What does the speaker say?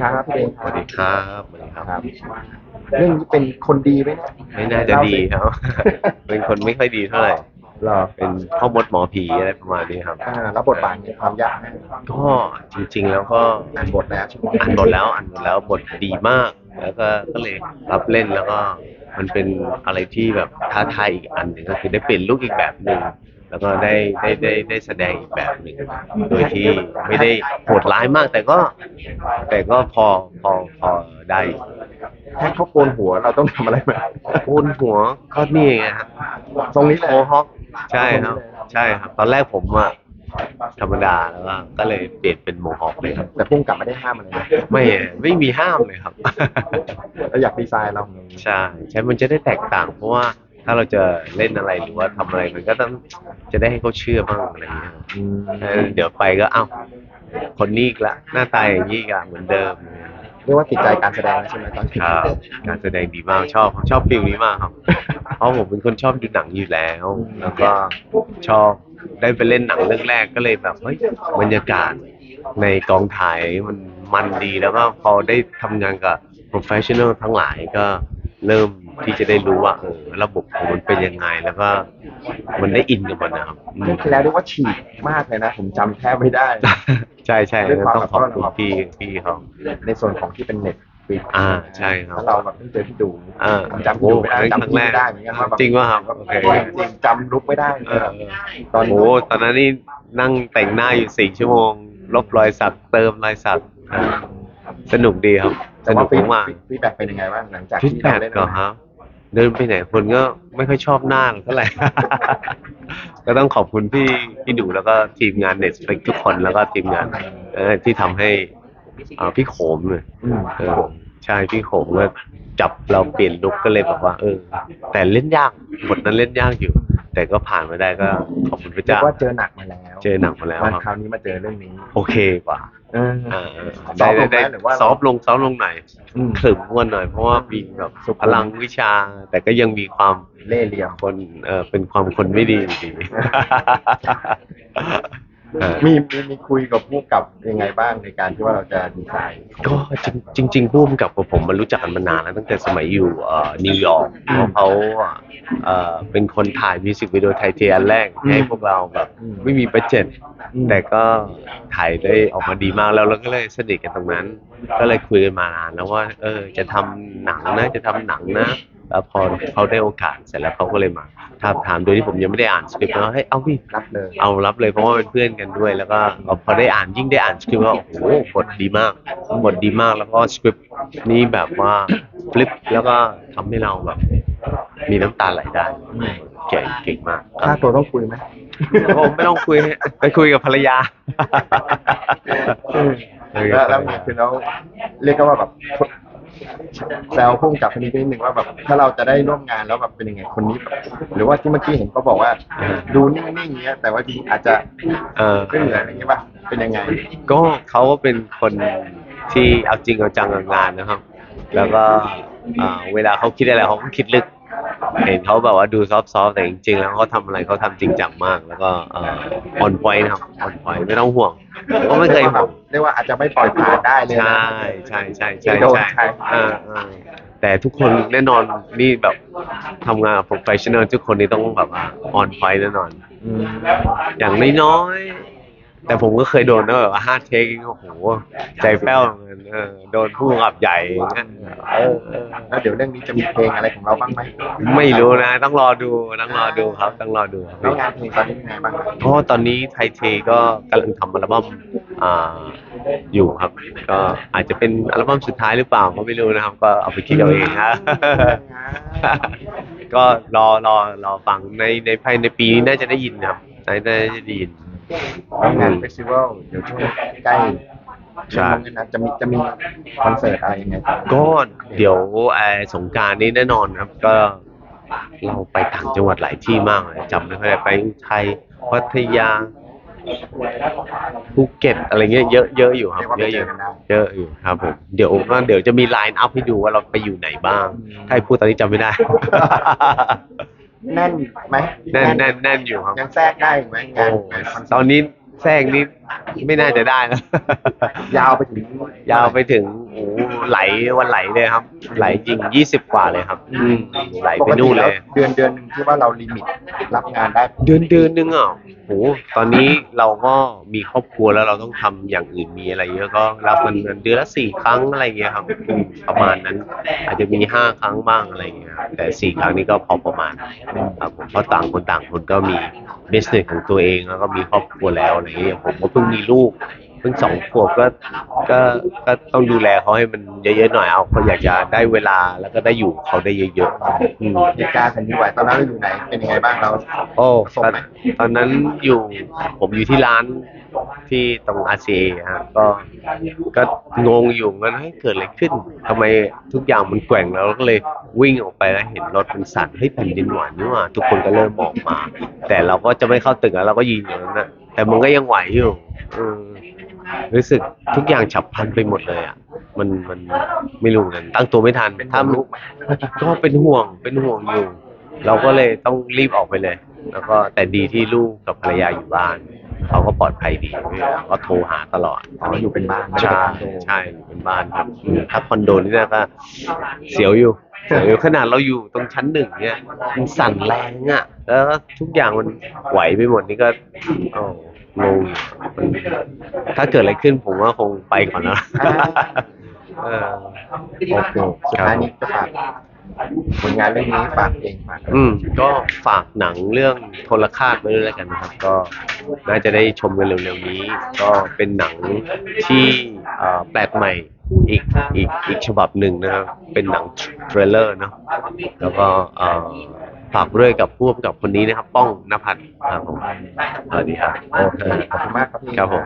ครับพี่เดงสวัสดีครับสวัสดีครับ ครับ เรื่องนี้เป็นคนดีไหมเนี่ยไม่น่าจะดีครับ เป็นคนไม่ค่อยดีเท่าไหร่เหรอเป็นพ่อมดหมอผีอะไรประมาณนี้ครับ อ่าแล้วบทบาทมีความยากไหมก็จริง ๆ แล้วก็อ่านบทแล้วใช่ไหมอ่านบทแล้วอ่านบทแล้วบทดีมาก แล้วก็ก็เลยรับเล่นแล้วก็ มันเป็นอะไรที่แบบท้าทายอีกอันหนึ่งก็คือได้เปลี่ยนลุคอีกแบบหนึ่ง แล้วก็ได้ได้ได้ได้แสดงอีกแบบหนึ่งโดยที่ไม่ได้โหดร้ายมาก แต่ก็ แต่ก็พอพอพอได้อยู่ให้เขาโกนหัวเราต้องทำอะไรไหมโกนหัวก็นี่ไงฮะตรงนี้เลยโอฮอคใช่ครับ ใช่ครับ ตอนแรกผมอะธรรมดาแล้วก็ก็เลยเปลี่ยนเป็นโมฮอคเลยครับ แต่พุ่งกลับไม่ได้ห้ามอะไรนะไม่ไม่มีห้ามเลยครับ เราอยากดีไซน์เราใช่ใช่มันจะได้แตกต่างเพราะว่า ถ้าเราจะเล่นอะไรหรือว่าทำอะไรมันก็ต้องจะได้ให้เขาเชื่อบ้างอะไรอย่างเงี้ยอืมเออเดี๋ยวไปก็เอ้าคนนี้อีกละหน้าตาอย่างนี้อีกละเหมือนเดิมเรียกว่าติดใจการแสดงแล้วใช่ไหมตอนนี้ครับการแสดงดีมากชอบผมชอบฟิลนี้มากครับ เพราะผมเป็นคนชอบดูหนังอยู่แล้ว แล้วก็ชอบได้ไปเล่นหนังเรื่องแรกก็เลยแบบเฮ้ยบรรยากาศในกองถ่ายมันมันดีแล้วก็พอได้ทำงานกับ professional ทั้งหลายก็ เริ่มที่จะได้รู้ว่าเออระบบของมันเป็นยังไง แล้วก็มันได้อินกับมันนะครับอืเรื่อมงที่แล้วเรียกว่าฉีกมากเลยนะ ผมจำแทบไม่ได้ ใช่ใช่ด้วยความต้องขอบคุณแบบ พี่พี่เขา ในส่วนของที่เป็นเน็ตฟิกอ่าใช่ครับ แล้วเราแบบเพิ่งเจอพี่ดูอ่าจำพี่ดูไม่ได้โอ้จำครั้งพี่แรกไม่ได้เหมือนกันว่าแบบจริงป่ะครับโอเคจริงๆจำลุกไม่ได้เออตอนโอ้ตอนนั้นนี่นั่งแต่งหน้าอยู่สี่ชั่วโมง ลบรอยสักเติมรอยสักอ่าสนุกดีครับส แต่นุว่ากฟีดมากฟีดแบ็กเป็นยังไงบ้างหลังจากฟีดที่แบ็เรากเล่นก็ครับเดินไปไหนคนก็ไม่ค่อยชอบหน้าเท่าไหร่ ก็ต้องขอบคุณพี่พี่ดูแล้วก็ทีมงานเน็ตฟลิกทุกคนแล้วก็ทีมงานเออที่ทำให้อ่าพี่โขมเนี่ยอืมเออใช่พี่โขมก็จับเราเปลี่ยนลุกก็เลยแบบว่า เออ แต่เล่นยากบทนั้นเล่นยากอยู่ แต่ก็ผ่านมาได้ก็ขอบคุณพระเรียเจ้ากว่าเจอหนักมาแล้ว เจอหนักมาแล้ววันครับคราวนี้มาเจอเรื่องนี้ โอเคกว่าเอออ่าซอฟต์ลงไหมได้หรือว่าซอฟต์ลงซอฟต์ลงหน่อยอืมขรึมกว่าหน่อย เพราะว่ามีแบบพลังวิชา แต่ก็ยังมีความเล่ห์เหลี่ยมคนเออเป็นความคนไม่ดีอยู่ดีเออมีมีมีคุยกับผู้กับยังไงบ้างในการที่ว่าเราจะดีไซน์ก็จริงจริงๆพุ่มกับกับผมมันรู้จักกันมานานแล้วตั้งแต่สมัยอยู่เอ่อนิวยอร์กเพราะเขา เอ่อเป็นคนถ่ายมิวสิกวิดีโอไทยเทียอันแรกให้พวกเราแบบอืมไม่มีบัจเจ็ตอืมแต่ก็ถ่ายได้ออกมาดีมากแล้วเราก็เลยสนิทกันตรงนั้น ก็เลยคุยกันมานานแล้วว่า เออ จะทำหนังนะจะทำหนังนะแล้วพอเขาได้โอกาสเสร็จแล้วเขาก็เลยมาถามถามโดยที่ผมยังไม่ได้อ่านสคริปต์แล้วให้ยเอาพี่รับเลยเอารับเลยเพราะว่าเป็นเพื่อนกันด้วย แล้วก็พอได้อ่านยิ่งได้อ่านสคริปต์ว่าโอ้โหบทดีมากบทดีมากแล้วก็สคริปต์นี้แบบว่าฟลิปแล้วก็ทำให้เราแบบ มีน้ำตาไหลได้เก่งเก่งมากคค่ารับตัวต้องคุยไหมผมไม่ต้องคุยไปคุยกับภรรยา แล้วแล้วไงคือเราเรียกก็ว่าแบบแซวพุ่งกับคนนี้นิดนึงว่าแบบถ้าเราจะได้ร่วมงานแล้วแบบเป็นยังไงคนนี้แบบหรือว่าที่เมื่อกี้เห็นเขาบอกว่า ดูนิ่งๆอย่างเงี้ย แต่ว่าจริงๆอาจจะเออไม่เหนื่อยอะไรอย่างเงี้ยป่ะเป็นยังไง ก็เขาก็เป็นคนที่เอาจริงเอาจังกับงานนะครับ แล้วก็อ่าเวลาเขาคิดอะไรเขาก็คิดลึก เห็นเขาแบบว่าดูซอฟต์ๆแต่จริงๆ แล้วเขาทำอะไรเขาทำจริงจังมาก แล้วก็ออนพอยต์นะครับออนพอยต์ไม่ต้องห่วงผมก็ไม่เคยห่วงเรียกว่าอาจจะไม่ปล่อยผ่านได้เลยนะใช่ใช่ใช่ใช่โดนใช่ใครเออเออแต่ทุกคนแน่นอนนี่แบบทำงานโปรเฟชชั่นอลทุกคนนี่ต้องแบบว่าออนพอยต์แน่นอน อืมอย่างน้อยๆ แต่ผมก็เคยโดนนะแบบว่าห้าเทคโอ้โหใจแป้วเหมือนกันเออโดนผู้กำกับใหญ่อย่างเงี้ยเออเออแล้วเดี๋ยวเรื่องนี้จะมีเพลงอะไรของเราบ้างไหมไม่รู้นะ ต้องรอดูต้องรอดูครับ ต้องรอดูครับ แล้วงานเพลงตอนนี้เป็นไงบ้างเพราะว่าตอนนี้ไทยเทก็กำลังทำอัลบั้มอ่าอยู่ครับ ก็อาจจะเป็นอัลบั้มสุดท้ายหรือเปล่าก็ไม่รู้นะครับ ก็เอาไปคิดเอาเองฮะ ก็รอรอรอฟังในในภายในปีนี้น่าจะได้ยินครับน่าจะได้ยินแล้ว งานเฟสติวัลเดี๋ยวช่วงใกล้ใช่ ช่วงนี้นะจะมีจะมีคอนเสิร์ตอะไรยังไงบ้างก็เดี๋ยวไอ้สงกรารนี้แน่นอนครับ ก็เราไปต่างจังหวัดหลายที่มากเลยจำไม่ค่อยได้ไปอุทัยพัทยาภูเก็ตอะไรเงี้ยเยอะเยอะอยู่ครับเรียกว่าเยไปอะอเจอยู่กันได้เยอะอยู่ครับผมเดี๋ยวก็เดี๋ยวจะมีไลน์อัพให้ดูว่าเราไปอยู่ไหนบ้างอืมถ้าให้พูดตอนนี้จำไม่ได้ แน่นไหมแน่นแน่นแน่นอยู่ครับยังแทรกได้อยู่ไหมงานโอ้งานคอนเสิตร์ตอนนี้แทรกนี้ ไม่น่าจะได้แล้วยาวไปถึงยาวไปถึงโอ้โหไหลวันไหลเลยครับ ไหลจริงยี่สิบกว่าเลยครับ อืมไหลไปนู่นเลย ปกติแวเดือนเดือนหนึ่งที่ว่าเราลิมิตรับงานได้เดือนเดือนนึงอะโหตอนนี้เราก็มีครอบครัวแล้วเราต้องทำอย่างอื่นมีอะไรเยอะก็รับเงินเดือนเดือนละสี่ครั้งอะไรเงี้ยครับอืมประมาณนั้น อาจจะมีห้าครั้งบ้างอะไรเงี้ยครับแต่สี่ครั้งนี้ก็พอประมาณครับผมเพราะต่างคนต่างคนก็มี business ของตัวเองแล้วก็มีครอบครัวแล้วอะไรเงี้ยผมก็เพิ่งมีลูกเพิ่งสองขวบก็ก็ก็ต้องดูแลเขาให้มันเยอะๆหน่อยเอาเขาอยากจะได้เวลาแล้วก็ได้อยู่กับเขาได้เยอะๆอืมเหตุการณ์แผ่นดินไหวตอนนั้นเราอยู่ไหนเป็นยังไงบ้างเราโอ้ส่งตอนไหมตอนนั้นอยู่ผมอยู่ที่ร้านที่ตรงอาเซีฮะก็ก็งงอยู่งั้นให้ยเกิดอะไรขึ้นทำไมทุกอย่างมันแกว่งแล้วเราก็เลยวิ่งออกไปแล้วเห็นรถมันสั่นเฮ้ยแผ่นดินไหวนี่หว่าทุกคนก็เริ่มออกมา แต่เราก็จะไม่เข้าตึกแล้วเราก็ยืนอยู่นั้นนะแต่มันก็ยังไหวอยู่ เออรู้สึกทุกอย่างฉับพลันไปหมดเลยอะ มันมันไม่รู้เหมือนกันตั้งตัวไม่ทันถ้ามันลูกไหมก็เป็นห่วงเป็นห่วงอยู่ เราก็เลยต้องรีบออกไปเลย แล้วก็แต่ดีที่ลูกกับภรรยาอยู่บ้านเขาก็ปลอดภัยดีก็โทรหาตลอดแต่ว่าอยู่เป็นบ้านไม่ได้ใช่เป็นคอนโดใช่เป็นบ้านครับอืมถ้าคอนโดนี่นะก็เสียวอยู่เสียวอยู่ขนาดเราอยู่ตรงชั้นหนึ่งเนี่ยมันสั่นแรงอะ แล้วก็ทุกอย่างมันไหวไปหมดนี่ก็โอ้ งงอยู่มันถ้าเกิดอะไรขึ้นผมว่าคงไปก่อนแล้วเออโอเคสุดท้ายนี้จะฝากผลงานเรื่องนี้ฝากเองฝากอืมก็ฝากหนังเรื่องโทรคาตไว้ด้วยแล้วกันนะครับ ก็น่าจะได้ชมกันเร็วๆนี้ ก็เป็นหนังที่เอ่อแปลกใหม่อีกอีกอีกฉบับหนึ่งนะครับ เป็นหนังเทรลเลอร์เนาะแล้วก็เอ่อ ฝากด้วยกับผู้กำกับคนนี้นะครับ ป้องนภัทรครับผมสวัสดีครับ โอเคขอบคุณมากครับพี่ ครับผม